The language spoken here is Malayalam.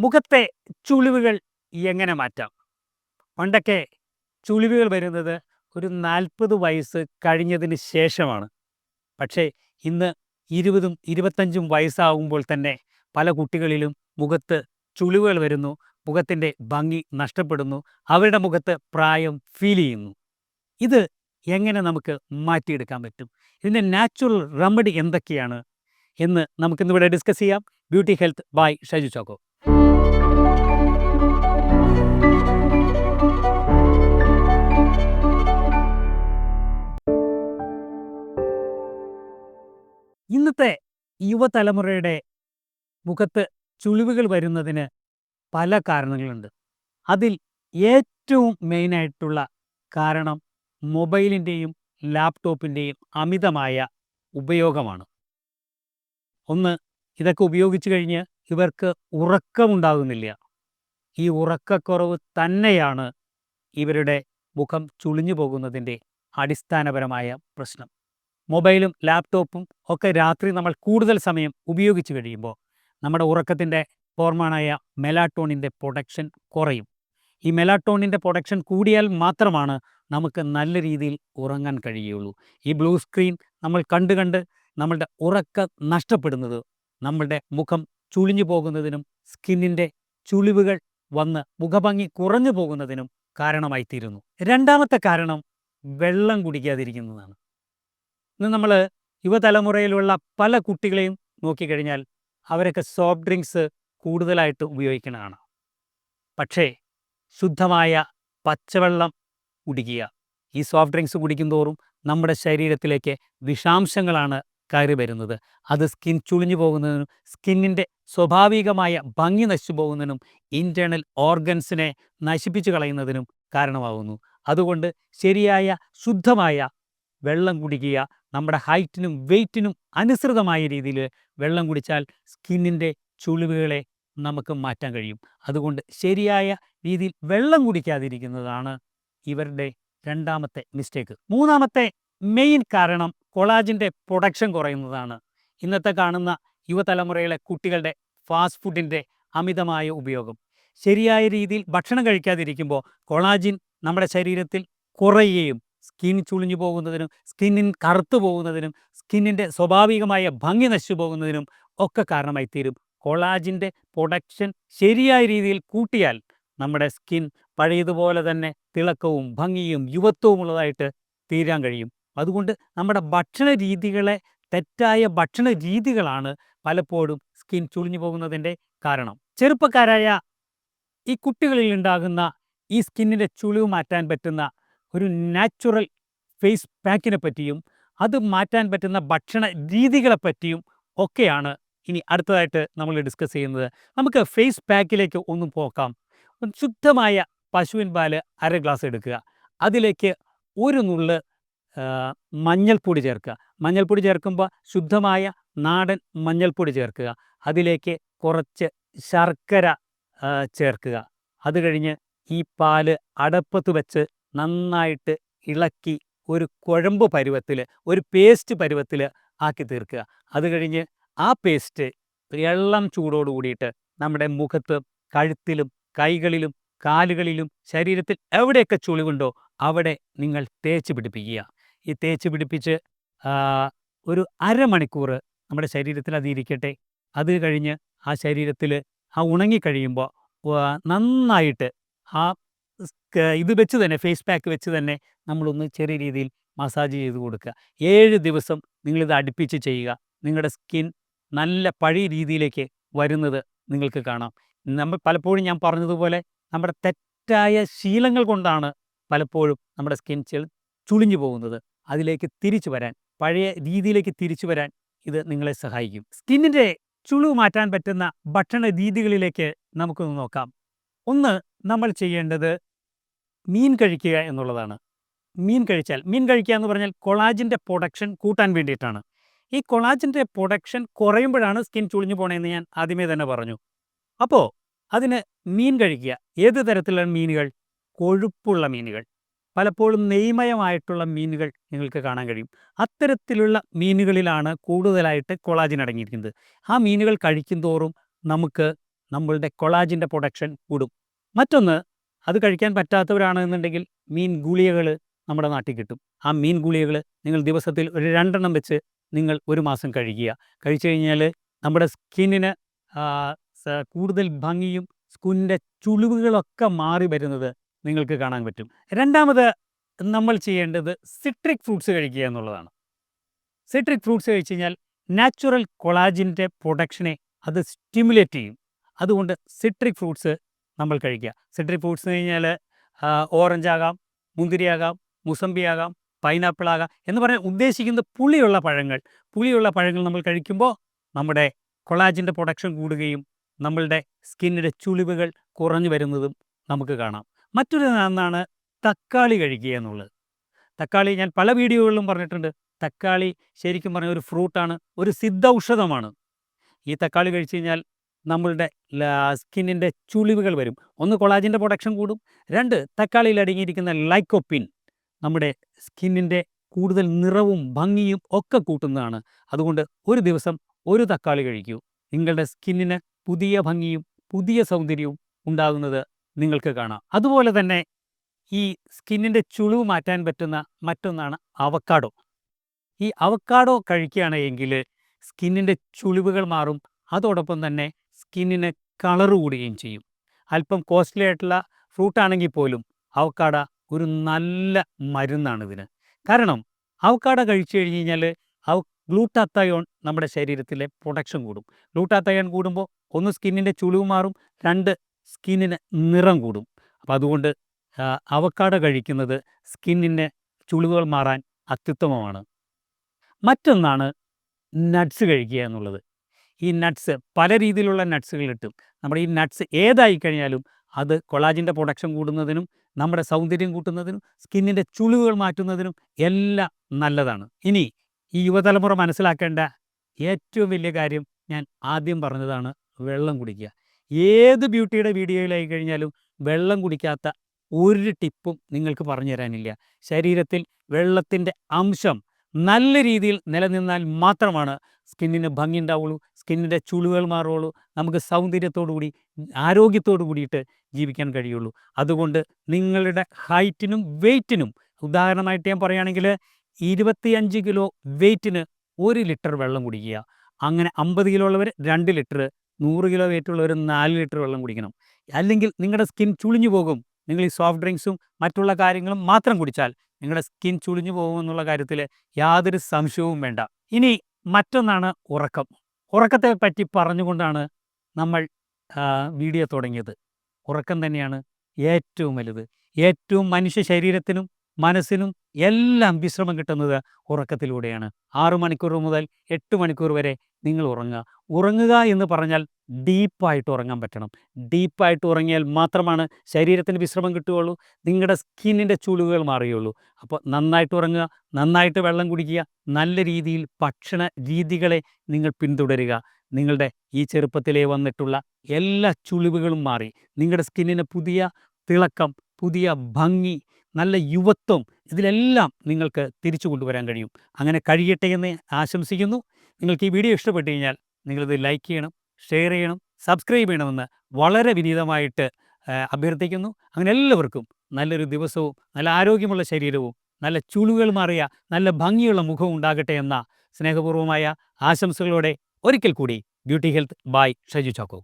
മുഖത്തെ ചുളിവുകൾ എങ്ങനെ മാറ്റാം? പണ്ടൊക്കെ ചുളിവുകൾ വരുന്നത് ഒരു നാൽപ്പത് വയസ്സ് കഴിഞ്ഞതിന് ശേഷമാണ്. പക്ഷേ ഇന്ന് ഇരുപതും ഇരുപത്തഞ്ചും വയസ്സാകുമ്പോൾ തന്നെ പല കുട്ടികളിലും മുഖത്ത് ചുളിവുകൾ വരുന്നു മുഖത്തിന്റെ ഭംഗി നഷ്ടപ്പെടുന്നു അവരുടെ മുഖത്ത് പ്രായം ഫീൽ ചെയ്യുന്നു. ഇത് എങ്ങനെ നമുക്ക് മാറ്റിയെടുക്കാൻ പറ്റും? ഇതിന്റെ നാച്ചുറൽ റെമഡി എന്തൊക്കെയാണ് എന്ന് നമുക്കിന്നിവിടെ ഡിസ്കസ് ചെയ്യാം. Beauty health by Shaju Chacko. ഇന്നത്തെ യുവതലമുറയുടെ മുഖത്ത് ചുളിവുകൾ വരുന്നതിന് പല കാരണങ്ങളുണ്ട്. അതിൽ ഏറ്റവും മെയിനായിട്ടുള്ള കാരണം മൊബൈലിന്റെയും ലാപ്ടോപ്പിന്റെയും അമിതമായ ഉപയോഗമാണ്. ഒന്ന് ഇതൊക്കെ ഉപയോഗിച്ചു കഴിഞ്ഞ് ഇവർക്ക് ഉറക്കമുണ്ടാകുന്നില്ല. ഈ ഉറക്കക്കുറവ് തന്നെയാണ് ഇവരുടെ മുഖം ചുളിഞ്ഞു പോകുന്നതിന്റെ അടിസ്ഥാനപരമായ പ്രശ്നം. മൊബൈലും ലാപ്ടോപ്പും ഒക്കെ രാത്രി നമ്മൾ കൂടുതൽ സമയം ഉപയോഗിച്ച് കഴിയുമ്പോൾ നമ്മുടെ ഉറക്കത്തിന്റെ ഹോർമോണായ മെലാട്ടോണിന്റെ പ്രൊഡക്ഷൻ കുറയും. ഈ മെലാട്ടോണിന്റെ പ്രൊഡക്ഷൻ കൂടിയാൽ മാത്രമാണ് നമുക്ക് നല്ല രീതിയിൽ ഉറങ്ങാൻ കഴിയുള്ളൂ. ഈ ബ്ലൂ സ്ക്രീൻ നമ്മൾ കണ്ട് കണ്ട് നമ്മളുടെ ഉറക്കം നഷ്ടപ്പെടുന്നത് നമ്മളുടെ മുഖം ചുളിഞ്ഞു പോകുന്നതിനും സ്കിന്നിന്റെ ചുളിവുകൾ വന്ന് മുഖഭംഗി കുറഞ്ഞു പോകുന്നതിനും കാരണമായിത്തീരുന്നു. രണ്ടാമത്തെ കാരണം വെള്ളം കുടിക്കാതിരിക്കുന്നതാണ്. ഇന്ന് നമ്മൾ യുവതലമുറയിലുള്ള പല കുട്ടികളെയും നോക്കിക്കഴിഞ്ഞാൽ അവരൊക്കെ സോഫ്റ്റ് ഡ്രിങ്ക്സ് കൂടുതലായിട്ട് ഉപയോഗിക്കുന്നതാണ്. പക്ഷേ ശുദ്ധമായ പച്ചവെള്ളം കുടിക്കുക ഈ സോഫ്റ്റ് ഡ്രിങ്ക്സ് കുടിക്കുന്തോറും നമ്മുടെ ശരീരത്തിലേക്ക് വിഷാംശങ്ങളാണ് കയറി വരുന്നത്. അത് സ്കിൻ ചുളിഞ്ഞു പോകുന്നതിനും സ്കിന്നിന്റെ സ്വാഭാവികമായ ഭംഗി നശിച്ചു പോകുന്നതിനും ഇന്റേണൽ ഓർഗൻസിനെ നശിപ്പിച്ചു കളയുന്നതിനും കാരണമാകുന്നു അതുകൊണ്ട് ശരിയായ ശുദ്ധമായ വെള്ളം കുടിക്കുക നമ്മുടെ ഹൈറ്റിനും വെയ്റ്റിനും അനുസൃതമായ രീതിയിൽ വെള്ളം കുടിച്ചാൽ സ്കിന്നിന്റെ ചുളിവുകളെ നമുക്ക് മാറ്റാൻ കഴിയും. അതുകൊണ്ട് ശരിയായ രീതിയിൽ വെള്ളം കുടിക്കാതിരിക്കുന്നതാണ് ഇവരുടെ രണ്ടാമത്തെ മിസ്റ്റേക്ക് മൂന്നാമത്തെ മെയിൻ കാരണം കൊളാജിന്റെ പ്രൊഡക്ഷൻ കുറയുന്നതാണ്. ഇന്നത്തെ കാണുന്ന യുവതലമുറയിലെ കുട്ടികളുടെ ഫാസ്റ്റ് ഫുഡിന്റെ അമിതമായ ഉപയോഗം. ശരിയായ രീതിയിൽ ഭക്ഷണം കഴിക്കാതിരിക്കുമ്പോൾ കൊളാജിൻ നമ്മുടെ ശരീരത്തിൽ കുറയുകയും സ്കിൻ ചുളിഞ്ഞു പോകുന്നതിനും സ്കിന്നിൻ കറുത്തു പോകുന്നതിനും സ്കിന്നിന്റെ സ്വാഭാവികമായ ഭംഗി നശിച്ചു പോകുന്നതിനും ഒക്കെ കാരണമായി തീരും കൊളാജിന്റെ പ്രൊഡക്ഷൻ ശരിയായ രീതിയിൽ കൂട്ടിയാൽ നമ്മുടെ സ്കിൻ പഴയതുപോലെ തന്നെ തിളക്കവും ഭംഗിയും യുവത്വവും ഉള്ളതായിട്ട് തീരാൻ കഴിയും. അതുകൊണ്ട് നമ്മുടെ ഭക്ഷണ രീതികളെ തെറ്റായ ഭക്ഷണ രീതികളാണ് പലപ്പോഴും സ്കിൻ ചുളിഞ്ഞു പോകുന്നതിന്റെ കാരണം. ചെറുപ്പക്കാരായ ഈ കുട്ടികളിൽ ഉണ്ടാകുന്ന ഈ സ്കിന്നിന്റെ ചുളിവ് മാറ്റാൻ പറ്റുന്ന ഒരു നാച്ചുറൽ ഫേസ് പാക്കിനെ പറ്റിയും അത് മാറ്റാൻ പറ്റുന്ന ഭക്ഷണ രീതികളെ പറ്റിയും ഒക്കെയാണ് ഇനി അടുത്തതായിട്ട് നമ്മൾ ഡിസ്കസ് ചെയ്യുന്നത്. നമുക്ക് ഫേസ് പാക്കിലേക്ക് ഒന്ന് പോക്കാം ശുദ്ധമായ പശുവിൻ പാൽ അര ഗ്ലാസ് എടുക്കുക. അതിലേക്ക് ഒരു നുള്ള് മഞ്ഞൾപ്പൊടി ചേർക്കുക. മഞ്ഞൾപ്പൊടി ചേർക്കുമ്പോൾ ശുദ്ധമായ നാടൻ മഞ്ഞൾപ്പൊടി ചേർക്കുക. അതിലേക്ക് കുറച്ച് ശർക്കര ചേർക്കുക. അത് കഴിഞ്ഞ് ഈ പാൽ അടപ്പത്ത് വെച്ച് നന്നായിട്ട് ഇളക്കി ഒരു കുഴമ്പ് പരുവത്തിൽ ഒരു പേസ്റ്റ് പരുവത്തിൽ ആക്കി തീർക്കുക. അത് കഴിഞ്ഞ് ആ പേസ്റ്റ് എള്ളം ചൂടോട് കൂടിയിട്ട് നമ്മുടെ മുഖത്ത് കഴുത്തിലും കൈകളിലും കാലുകളിലും ശരീരത്തിൽ എവിടെയൊക്കെ ചുളിവുണ്ടോ അവിടെ നിങ്ങൾ തേച്ച് പിടിപ്പിക്കുക. ഈ തേച്ച് പിടിപ്പിച്ച് ഒരു അരമണിക്കൂർ നമ്മുടെ ശരീരത്തിൽ അതിരിക്കട്ടെ അത് കഴിഞ്ഞ് ആ ശരീരത്തിൽ ആ ഉണങ്ങിക്കഴിയുമ്പോൾ നന്നായിട്ട് ആ ഇത് വെച്ച് തന്നെ ഫേസ് പാക്ക് വെച്ച് തന്നെ നമ്മളൊന്ന് ചെറിയ രീതിയിൽ മസാജ് ചെയ്ത് കൊടുക്കുക. ഏഴ് ദിവസം നിങ്ങളിത് അടുപ്പിച്ച് ചെയ്യുക. നിങ്ങളുടെ സ്കിൻ നല്ല പഴയ രീതിയിലേക്ക് വരുന്നത് നിങ്ങൾക്ക് കാണാം. നമ്മൾ പലപ്പോഴും ഞാൻ പറഞ്ഞതുപോലെ നമ്മുടെ തെറ്റായ ശീലങ്ങൾ കൊണ്ടാണ് പലപ്പോഴും നമ്മുടെ സ്കിൻ ചുളിഞ്ഞു പോകുന്നത്. അതിലേക്ക് തിരിച്ചു വരാൻ പഴയ രീതിയിലേക്ക് തിരിച്ചു വരാൻ ഇത് നിങ്ങളെ സഹായിക്കും. സ്കിന്നിന്റെ ചുളിവ് മാറ്റാൻ പറ്റുന്ന ഭക്ഷണ രീതികളിലേക്ക് നമുക്കൊന്ന് നോക്കാം. ഒന്ന് നമ്മൾ ചെയ്യേണ്ടത് മീൻ കഴിക്കുക എന്നുള്ളതാണ്. മീൻ കഴിച്ചാൽ മീൻ കഴിക്കുക എന്ന് പറഞ്ഞാൽ കൊളാജിന്റെ പ്രൊഡക്ഷൻ കൂട്ടാൻ വേണ്ടിയിട്ടാണ്. ഈ കൊളാജിന്റെ പ്രൊഡക്ഷൻ കുറയുമ്പോഴാണ് സ്കിൻ ചുളിഞ്ഞു പോണേന്ന് ഞാൻ ആദ്യമേ തന്നെ പറഞ്ഞു. അപ്പോൾ അതിന് മീൻ കഴിക്കുക. ഏത് തരത്തിലുള്ള മീനുകൾ? കൊഴുപ്പുള്ള മീനുകൾ. പലപ്പോഴും നെയ്മയമായിട്ടുള്ള മീനുകൾ നിങ്ങൾക്ക് കാണാൻ കഴിയും. അത്തരത്തിലുള്ള മീനുകളിലാണ് കൂടുതലായിട്ട് കൊളാജിൻ അടങ്ങിയിരിക്കുന്നത്. ആ മീനുകൾ കഴിക്കും തോറും നമുക്ക് നമ്മളുടെ കൊളാജിന്റെ പ്രൊഡക്ഷൻ കൂടും. മറ്റൊന്ന് അത് കഴിക്കാൻ പറ്റാത്തവരാണെന്നുണ്ടെങ്കിൽ മീൻ ഗുളികകൾ നമ്മുടെ നാട്ടിൽ കിട്ടും. ആ മീൻ ഗുളികകൾ നിങ്ങൾ ദിവസത്തിൽ ഒരു രണ്ടെണ്ണം വെച്ച് നിങ്ങൾ ഒരു മാസം കഴിക്കുക. കഴിച്ചു കഴിഞ്ഞാൽ നമ്മുടെ സ്കിന്നിന് കൂടുതൽ ഭംഗിയും സ്കിന്നിന്റെ ചുളിവുകളൊക്കെ മാറി വരുന്നത് നിങ്ങൾക്ക് കാണാൻ പറ്റും. രണ്ടാമത് നമ്മൾ ചെയ്യേണ്ടത് സിട്രിക് ഫ്രൂട്ട്സ് കഴിക്കുക എന്നുള്ളതാണ്. സിട്രിക് ഫ്രൂട്ട്സ് കഴിച്ചു കഴിഞ്ഞാൽ നാച്ചുറൽ കൊളാജിന്റെ പ്രൊഡക്ഷനെ അത് സ്റ്റിമുലേറ്റ് ചെയ്യും. അതുകൊണ്ട് സിട്രിക് ഫ്രൂട്ട്സ് നമ്മൾ കഴിക്കുക. സിട്രിക് ഫ്രൂട്ട്സ് എന്ന് കഴിഞ്ഞാൽ ഓറഞ്ച് ആകാം മുന്തിരിയാകാം മുസമ്പിയാകാം പൈനാപ്പിൾ ആകാം എന്ന് പറഞ്ഞാൽ ഉദ്ദേശിക്കുന്നത് പുളിയുള്ള പഴങ്ങൾ. പുളിയുള്ള പഴങ്ങൾ നമ്മൾ കഴിക്കുമ്പോൾ നമ്മുടെ കൊളാജിന്റെ പ്രൊഡക്ഷൻ കൂടുകയും നമ്മളുടെ സ്കിന്നിന്റെ ചുളിവുകൾ കുറഞ്ഞു വരുന്നതും നമുക്ക് കാണാം. മറ്റൊരു ഒന്നാണ് തക്കാളി കഴിക്കുക എന്നുള്ളത്. തക്കാളി ഞാൻ പല വീഡിയോകളിലും പറഞ്ഞിട്ടുണ്ട്. തക്കാളി ശരിക്കും പറഞ്ഞ ഒരു ഫ്രൂട്ടാണ് ഒരു സിദ്ധ ഔഷധമാണ്. ഈ തക്കാളി കഴിച്ചു കഴിഞ്ഞാൽ നമ്മളുടെ സ്കിന്നിന്റെ ചുളിവുകൾ വരും. ഒന്ന് കൊളാജിന്റെ പ്രൊഡക്ഷൻ കൂടും. രണ്ട് തക്കാളിയിൽ അടങ്ങിയിരിക്കുന്ന ലൈക്കോപ്പിൻ നമ്മുടെ സ്കിന്നിന്റെ കൂടുതൽ നിറവും ഭംഗിയും ഒക്കെ കൂട്ടുന്നതാണ്. അതുകൊണ്ട് ഒരു ദിവസം ഒരു തക്കാളി കഴിക്കൂ. നിങ്ങളുടെ സ്കിന്നിന് പുതിയ ഭംഗിയും പുതിയ സൗന്ദര്യവും ഉണ്ടാകുന്നത് നിങ്ങൾക്ക് കാണാം. അതുപോലെ തന്നെ ഈ സ്കിന്നിന്റെ ചുളിവ് മാറ്റാൻ പറ്റുന്ന മറ്റൊന്നാണ് അവക്കാഡോ. ഈ അവക്കാഡോ കഴിക്കുകയാണെങ്കിൽ സ്കിന്നിന്റെ ചുളിവുകൾ മാറും. അതോടൊപ്പം തന്നെ സ്കിന്നിന് കളർ കൂടുകയും ചെയ്യും. അല്പം കോസ്റ്റ്ലി ആയിട്ടുള്ള ഫ്രൂട്ടാണെങ്കിൽ പോലും അവക്കാട ഒരു നല്ല മരുന്നാണ് ഇതിന്. കാരണം അവക്കാട കഴിച്ചു കഴിഞ്ഞ് കഴിഞ്ഞാൽ അവ ഗ്ലൂട്ടാത്തയോൺ നമ്മുടെ ശരീരത്തിലെ പ്രൊഡക്ഷൻ കൂടും. ഗ്ലൂട്ടാത്തയോൺ കൂടുമ്പോൾ ഒന്ന് സ്കിന്നിന്റെ ചുളിവ് മാറും രണ്ട് സ്കിന്നിന് നിറം കൂടും. അപ്പം അതുകൊണ്ട് അവക്കാട കഴിക്കുന്നത് സ്കിന്നിന്റെ ചുളിവുകൾ മാറാൻ അത്യുത്തമമാണ്. മറ്റൊന്നാണ് നട്ട്സ് കഴിക്കുക എന്നുള്ളത്. ഈ നട്ട്സ് പല രീതിയിലുള്ള നട്ട്സുകൾ കിട്ടും. നമ്മുടെ ഈ നട്ട്സ് ഏതായി കഴിഞ്ഞാലും അത് കൊളാജിന്റെ പ്രൊഡക്ഷൻ കൂടുന്നതിനും നമ്മുടെ സൗന്ദര്യം കൂട്ടുന്നതിനും സ്കിന്നിന്റെ ചുളിവുകൾ മാറ്റുന്നതിനും എല്ലാം നല്ലതാണ്. ഇനി ഈ യുവതലമുറ മനസ്സിലാക്കേണ്ട ഏറ്റവും വലിയ കാര്യം ഞാൻ ആദ്യം പറഞ്ഞതാണ് വെള്ളം കുടിക്കുക. ഏത് ബ്യൂട്ടിയുടെ വീഡിയോയിലായി കഴിഞ്ഞാലും വെള്ളം കുടിക്കാത്ത ഒരു ടിപ്പും നിങ്ങൾക്ക് പറഞ്ഞു തരാനില്ല. ശരീരത്തിൽ വെള്ളത്തിന്റെ അംശം നല്ല രീതിയിൽ നിലനിന്നാൽ മാത്രമാണ് സ്കിന്നിന് ഭംഗി ഉണ്ടാവുള്ളൂ സ്കിന്നിന്റെ ചുളിവുകൾ മാറുള്ളൂ നമുക്ക് സൗന്ദര്യത്തോടു കൂടി ആരോഗ്യത്തോടു കൂടിയിട്ട് ജീവിക്കാൻ കഴിയുള്ളൂ. അതുകൊണ്ട് നിങ്ങളുടെ ഹൈറ്റിനും വെയ്റ്റിനും ഉദാഹരണമായിട്ട് ഞാൻ പറയുകയാണെങ്കിൽ ഇരുപത്തിയഞ്ച് കിലോ വെയ്റ്റിന് ഒരു ലിറ്റർ വെള്ളം കുടിക്കുക. അങ്ങനെ അമ്പത് കിലോ ഉള്ളവർ രണ്ട് ലിറ്റർ നൂറ് കിലോ വെയിറ്റ് ഉള്ളവർ നാല് ലിറ്റർ വെള്ളം കുടിക്കണം. അല്ലെങ്കിൽ നിങ്ങളുടെ സ്കിൻ ചുളിഞ്ഞു പോകും. നിങ്ങൾ ഈ സോഫ്റ്റ് ഡ്രിങ്ക്സും മറ്റുള്ള കാര്യങ്ങളും മാത്രം കുടിച്ചാൽ നിങ്ങളുടെ സ്കിൻ ചുളിഞ്ഞു പോകുമെന്നുള്ള കാര്യത്തിൽ യാതൊരു സംശയവും വേണ്ട. ഇനി മറ്റൊന്നാണ് ഉറക്കം. ഉറക്കത്തെ പറ്റി പറഞ്ഞുകൊണ്ടാണ് നമ്മൾ വീഡിയോ തുടങ്ങിയത്. ഉറക്കം തന്നെയാണ് ഏറ്റവും വലുത്. ഏറ്റവും മനുഷ്യ ശരീരത്തിനും മനസ്സിനും എല്ലാം വിശ്രമം കിട്ടുന്നത് ഉറക്കത്തിലൂടെയാണ്. ആറു മണിക്കൂർ മുതൽ എട്ട് മണിക്കൂർ വരെ നിങ്ങൾ ഉറങ്ങുക. ഉറങ്ങുക എന്ന് പറഞ്ഞാൽ ഡീപ്പായിട്ട് ഉറങ്ങാൻ പറ്റണം. ഡീപ്പായിട്ട് ഉറങ്ങിയാൽ മാത്രമാണ് ശരീരത്തിന് വിശ്രമം കിട്ടുകയുള്ളൂ നിങ്ങളുടെ സ്കിന്നിന്റെ ചുളിവുകൾ മാറുകയുള്ളൂ. അപ്പോൾ നന്നായിട്ട് ഉറങ്ങുക നന്നായിട്ട് വെള്ളം കുടിക്കുക നല്ല രീതിയിൽ ഭക്ഷണ രീതികളെ നിങ്ങൾ പിന്തുടരുക. നിങ്ങളുടെ ഈ ചെറുപ്പത്തിലേ വന്നിട്ടുള്ള എല്ലാ ചുളിവുകളും മാറി. നിങ്ങളുടെ സ്കിന്നിന് പുതിയ തിളക്കം പുതിയ ഭംഗി നല്ല യുവത്വം ഇതിലെല്ലാം നിങ്ങൾക്ക് തിരിച്ചു കൊണ്ടുവരാൻ കഴിയും. അങ്ങനെ കഴിയട്ടെ എന്ന് ആശംസിക്കുന്നു. നിങ്ങൾക്ക് ഈ വീഡിയോ ഇഷ്ടപ്പെട്ടു കഴിഞ്ഞാൽ നിങ്ങളിത് ലൈക്ക് ചെയ്യണം ഷെയർ ചെയ്യണം സബ്സ്ക്രൈബ് ചെയ്യണമെന്ന് വളരെ വിനീതമായിട്ട് അഭ്യർത്ഥിക്കുന്നു. അങ്ങനെ എല്ലാവർക്കും നല്ലൊരു ദിവസവും നല്ല ആരോഗ്യമുള്ള ശരീരവും നല്ല ചുളുകൾ മാറിയ നല്ല ഭംഗിയുള്ള മുഖവും ഉണ്ടാകട്ടെ എന്ന സ്നേഹപൂർവമായ ആശംസകളോടെ ഒരിക്കൽ കൂടി beauty health by Shaju Chacko